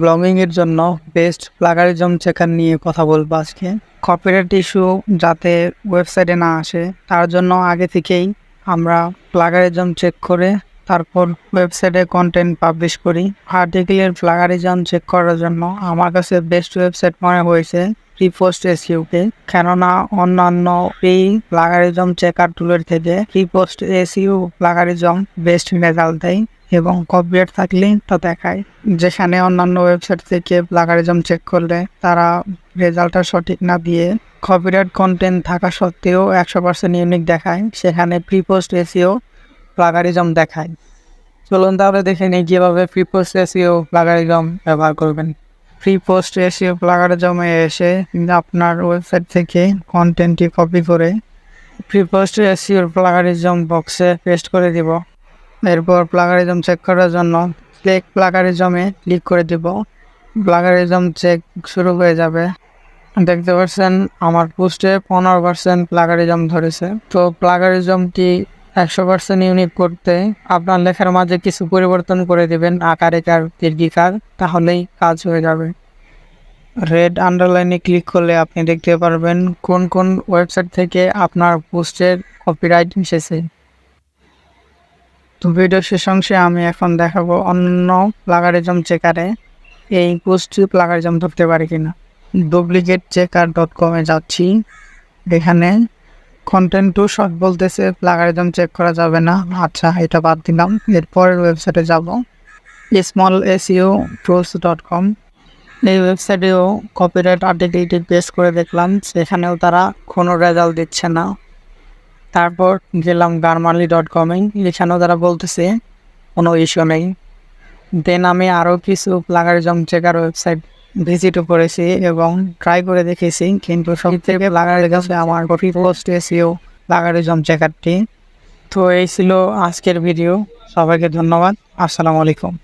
Blogging এর জন্য best plagiarism checker নিয়ে কথা বলব আজকে। কপিরাইট ইস্যু যাতে ওয়েবসাইটে না আসে, তার জন্য আগে থেকেই আমরা প্লাগারিজম চেক করে তারপর ওয়েবসাইটে কন্টেন্ট পাবলিশ করি। আর্টিকেলের প্লাগারিজম চেক করার জন্য আমার কাছে বেস্ট ওয়েবসাইট মনে হয়েছে রিপোস্ট এসইউকে কেননা অন্যান্য এই প্লাগারিজম চেকার টুলের থেকে repost SEO plagiarism best result দেয়। এবং কপিরাইট থাকলে তা দেখায়। যেখানে অন্যান্য ওয়েবসাইট থেকে প্লাগারিজম চেক করলে তারা রেজাল্টটা সঠিক না দিয়ে কপিরাইট কন্টেন্ট থাকা সত্ত্বেও একশো পার্সেন্ট ইউনিক দেখায়। সেখানে প্রিপোস্ট এসিও প্লাগারিজম দেখায়। চলুন তাহলে দেখে নিই কীভাবে প্রিপোস্ট এসিও প্লাগারিজম ব্যবহার করবেন। ফ্রি পোস্ট এসিও প্লাগারিজমে এসে আপনার ওয়েবসাইট থেকে কন্টেন্টটি কপি করে ফ্রি পোস্ট এসিওর প্লাগারিজম বক্সে পেস্ট করে দিব। এরপর প্লাগারিজম চেক করার জন্য ক্লিক প্লাগারিজমে ক্লিক করে দিব। প্লাগারিজম চেক শুরু হয়ে যাবে। দেখতে পাচ্ছেন, আমার পোস্টে পনেরো পার্সেন্ট প্লাগারিজম ধরেছে। তো প্লাগারিজমটি একশো পার্সেন্ট ইউনিক করতে আপনার লেখার মাঝে কিছু পরিবর্তন করে দেবেন আকার একার দীর্ঘিকার, তাহলেই কাজ হয়ে যাবে। রেড আন্ডারলাইনে ক্লিক করলে আপনি দেখতে পারবেন কোন কোন ওয়েবসাইট থেকে আপনার পোস্টের কপিরাইট এসেছে। তো ভিডিও শেষ অংশে আমি এখন দেখাবো অন্য প্লাগারিজম চেকারে এই পোস্টটি প্লাগারিজম ধরতে পারে কিনা। ডুপ্লিকেট চেকার ডট কমে যাচ্ছি। এখানে কন্টেন্ট টু শর্ট বলতেছে প্লাগারিজম চেক করা যাবে না। আচ্ছা এটা বাদ দিলাম। এরপরের ওয়েবসাইটে যাব। Small SEO tools dot com এই ওয়েবসাইটেও কপিরাইট আর্টিকেলটি পেস্ট করে দেখলাম। সেখানেও তারা কোনো রেজাল্ট দিচ্ছে না। তারপর গেলাম গারমালি ডট কমে এখানেও তারা বলতেছে কোনো ইস্যু নেই। দেন আমি আরও কিছু প্লাগারিজম চেকার ওয়েবসাইট ভিজিটও করেছি এবং ট্রাই করে দেখেছি কিন্তু সব থেকে প্লাগারের কাছে আমার কফি পোস্ট এসিও প্লাগারিজম চেকারটি তো এই ছিল আজকের ভিডিও সবাইকে ধন্যবাদ আসসালামু আলাইকুম।